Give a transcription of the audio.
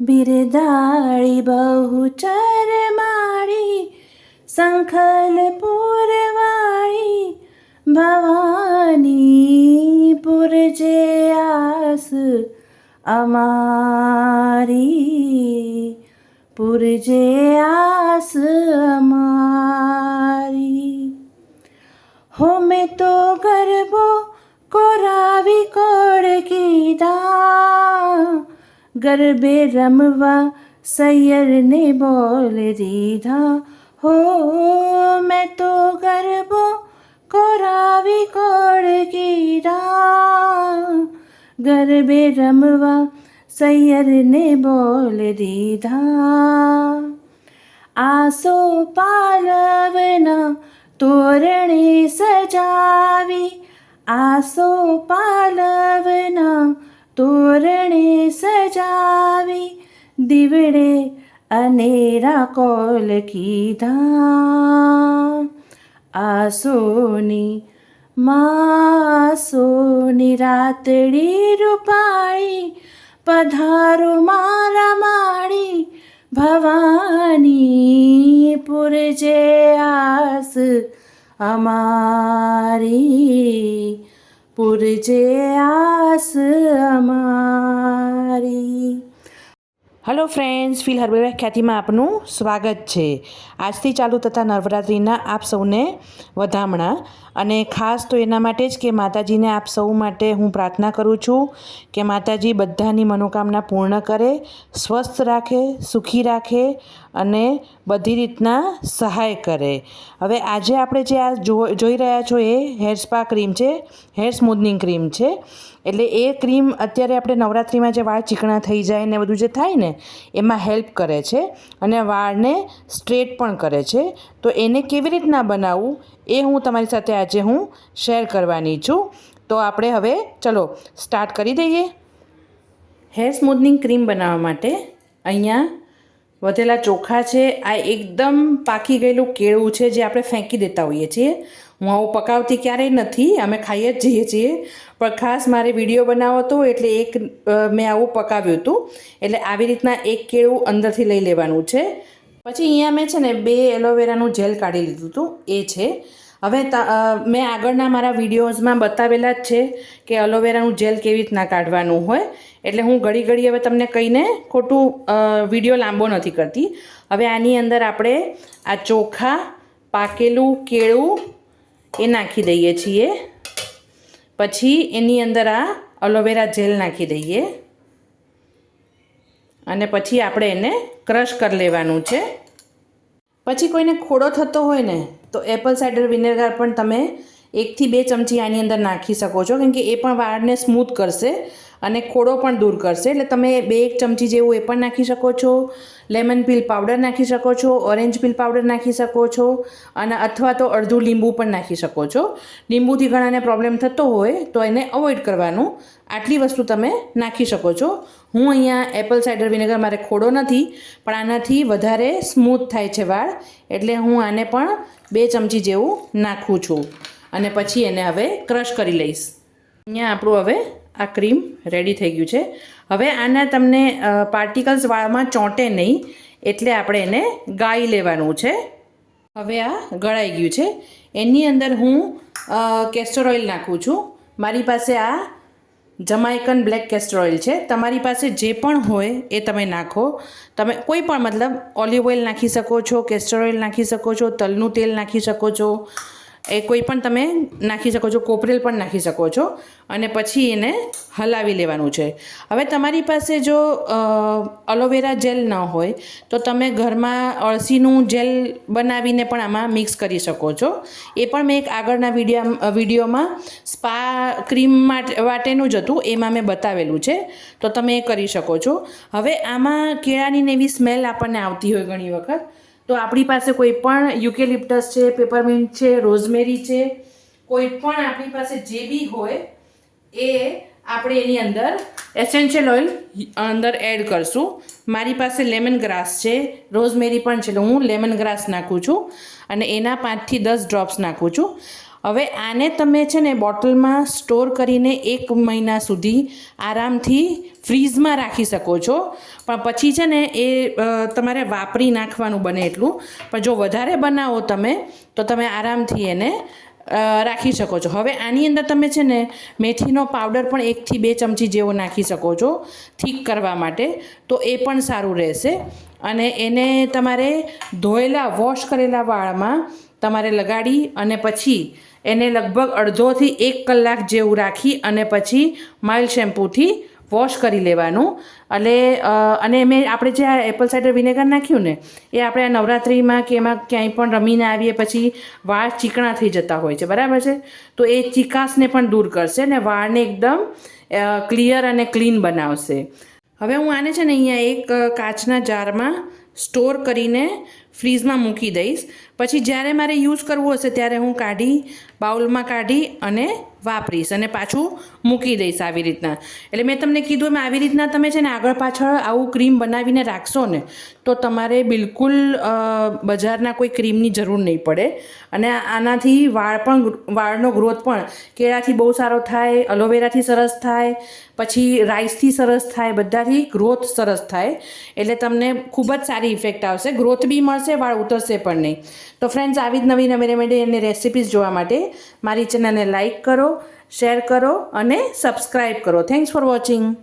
બિરદાળી બહુચર માળી સંખલ પૂરવાળી ભવાની પુરજે આસ અમારી પુરજે આસ અમારી હો મેં તો ગરબો ગરબે રમવા સૈયરને બોલ દીધા હો મેં તો ગરબો કોરાવી કોડ કીધા ગરબે રમવા સૈયરને બોલ દીધા આસો પાલવના તોરણે સજાવી આસો પાલવના તોરણે સજાવી, દીવડે અનેરા કોલ કીધા. આસોની માસોની રાતડી રૂપાળી, પધારો મારા માળી, ભવાની પુરજે આસ અમારી. પુરજે આસ અમારી. હલો ફ્રેન્ડ્સ ફિલ હર્બલ ખ્યાતિમાં આપનું સ્વાગત છે. આજથી ચાલુ થતા નવરાત્રિના આપ સૌને વધામણા. અને ખાસ તો એના માટે જ કે માતાજીને આપ સૌ માટે હું પ્રાર્થના કરું છું કે માતાજી બધાની મનોકામના પૂર્ણ કરે, સ્વસ્થ રાખે, સુખી રાખે અને બધી રીતના સહાય કરે. હવે આજે આપણે જે આ જોઈ રહ્યા છો એ હેર સ્પા ક્રીમ છે હેર સ્મૂથનિંગ ક્રીમ છે. એટલે એ ક્રીમ અત્યારે આપણે નવરાત્રિમાં જે વાળ ચીકણા થઈ જાય ને બધું જે થાય ને, એમાં હેલ્પ કરે છે અને વાળને સ્ટ્રેટ પણ કરે છે. તો એને કેવી રીતના બનાવવું એ હું તમારી સાથે આજે હું શેર કરવાની છું. તો આપણે હવે ચલો સ્ટાર્ટ કરી દઈએ. હેર સ્મૂથનિંગ ક્રીમ બનાવવા માટે અહીંયા વધેલા ચોખા છે. આ એકદમ પાકી ગયેલું કેળું છે જે આપણે ફેંકી દેતા હોઈએ છીએ. હું આવું પકાવતી ક્યારેય નથી. અમે ખાઈએ જ જઈએ છીએ. પણ ખાસ મારે વીડિયો બનાવો હતો એટલે એક મેં આવું પકાવ્યું હતું. એટલે આવી રીતના એક કેળું અંદરથી લઈ લેવાનું છે. પછી અહીંયા મેં છે ને બે એલોવેરાનું જેલ કાઢી લીધું હતું. એ છે. હવે મેં આગળના મારા વિડીયોઝમાં બતાવેલા જ છે કે એલોવેરાનું જેલ કેવી રીતના કાઢવાનું હોય. એટલે હું ઘડી ઘડી હવે તમને કહીને ખોટું વીડિયો લાંબો નથી કરતી. હવે આની અંદર આપણે આ ચોખા, પાકેલું કેળું એ નાખી દઈએ છીએ. પછી એની અંદર આ અલોવેરા જેલ નાખી દઈએ. અને પછી આપણે એને ક્રશ કરી લેવાનું છે. પછી કોઈને ખોડો થતો હોય ને, તો એપલ સાઇડર વિનેગર પણ તમે એકથી બે ચમચી આની અંદર નાખી શકો છો. કેમ કે એ પણ વાળને સ્મૂથ કરશે. અને ખોડો પણ દૂર કરશે. એટલે તમે બે એક ચમચી જેવું એ પણ નાખી શકો છો. લેમન પીલ પાવડર નાખી શકો છો. ઓરેન્જ પીલ પાવડર નાખી શકો છો. અને અથવા તો અડધું લીંબુ પણ નાખી શકો છો. લીંબુથી ઘણાને પ્રોબ્લેમ થતો હોય, તો એને અવોઇડ કરવાનું. આટલી વસ્તુ તમે નાખી શકો છો. હું અહીંયા એપલ સાઇડર વિનેગર મારે ખોડો નથી, પણ આનાથી વધારે સ્મૂથ થાય છે વાળ. એટલે હું આને પણ બે ચમચી જેવું નાખું છું. અને પછી એને હવે ક્રશ કરી લઈશ. અહીંયા આપણું હવે આ ક્રીમ રેડી થઈ ગયું છે. હવે આના તમને પાર્ટિકલ્સ વાળમાં ચોંટે નહીં, એટલે આપણે એને ગાળી લેવાનું છે. હવે આ ગળાઈ ગયું છે. એની અંદર હું કેસ્ટર ઓઇલ નાખું છું. મારી પાસે આ જમાઇકન બ્લેક કેસ્ટર ઓઇલ છે. તમારી પાસે જે પણ હોય એ તમે નાખો. તમે કોઈ પણ, મતલબ ઓલિવ ઓઇલ નાખી શકો છો કેસ્ટર ઓઇલ નાખી શકો છો, તલનું તેલ નાખી શકો છો એ કોઈ પણ તમે નાખી શકો છો, કોપરેલ પણ નાખી શકો છો અને પછી એને હલાવી લેવાનું છે. હવે તમારી પાસે જો અલોવેરા જેલ ન હોય તો તમે ઘરમાં અળસીનું જેલ બનાવીને પણ આમાં મિક્સ કરી શકો છો. એ પણ મેં એક આગળના વિડીયા વિડીયોમાં સ્પા ક્રીમ માટેનું જ હતું, એમાં મેં બતાવેલું છે. તો તમે એ કરી શકો છો. હવે આમાં કેળાની ને એવી સ્મેલ આપણને આવતી હોય ઘણી વખત તો આપણી પાસે કોઈ પણ યુકેલિપ્ટસ છે, પેપરમિન્ટ છે, રોઝમેરી છે, કોઈ પણ આપણી પાસે જે બી હોય, એ આપણે એની અંદર એસેન્શિયલ ઓઇલ અંદર એડ કરશું. મારી પાસે લેમન ગ્રાસ છે, રોઝમેરી પણ છે, એટલે હું લેમન ગ્રાસ નાખું છું અને એના પાંચથી દસ ડ્રોપ્સ નાખું છું. હવે આને તમે છે ને બોટલમાં સ્ટોર કરીને એક મહિના સુધી આરામથી ફ્રીઝમાં રાખી શકો છો. પણ પછી છે ને એ તમારે વાપરી નાખવાનું બને એટલું. પણ જો વધારે બનાવો તમે, તો તમે આરામથી એને રાખી શકો છો. હવે આની અંદર તમે છે ને મેથીનો પાવડર પણ એકથી બે ચમચી જેવો નાખી શકો છો થીક કરવા માટે. તો એ પણ સારું રહેશે. અને એને તમારે ધોયેલા, વોશ કરેલા વાળમાં તમારે લગાડી અને પછી એને લગભગ અડધોથી એક કલાક જેવું રાખી અને પછી માઇલ્ડ શેમ્પૂથી વોશ કરી લેવાનું. એટલે અને મેં, આપણે જે આ એપલ સાઇડર વિનેગર નાખ્યું ને, એ આપણે આ નવરાત્રિમાં કે એમાં ક્યાંય પણ રમીને આવીએ પછી વાળ ચીકણા થઈ જતા હોય છે, બરાબર છે? તો એ ચીકાશને પણ દૂર કરશે અને વાળને એકદમ ક્લિયર અને ક્લીન બનાવશે. હવે હું આને છે ને અહીંયા એક કાચના જારમાં સ્ટોર કરીને ફ્રીઝમાં મૂકી દઈશ. પછી જ્યારે મારે યુઝ કરવું હશે ત્યારે હું કાઢી, બાઉલમાં કાઢી અને વાપરીશ અને પાછું મૂકી દઈશ આવી રીતના. એટલે મેં તમને કીધું એમ આવી રીતના તમે છે ને આગળ પાછળ આવું ક્રીમ બનાવીને રાખશો ને, તો તમારે બિલકુલ બજારના કોઈ ક્રીમની જરૂર નહીં પડે. અને આનાથી વાળ પણ વાળનો ગ્રોથ પણ કેળાથી બહુ સારો થાય, અલોવેરાથી સરસ થાય, પછી રાઈસથી સરસ થાય, બધાથી ગ્રોથ સરસ થાય. એટલે તમને ખૂબ જ સારી ઇફેક્ટ આવશે. ગ્રોથ બી મળશે વાળ ઉતરશે પણ નહીં. તો ફ્રેન્ડ્સ આવી જ નવી નવી રેમેડી અને રેસિપીઝ જોવા માટે મારી ચેનલને લાઇક કરો શેર કરો અને સબસ્ક્રાઈબ કરો. Thanks for watching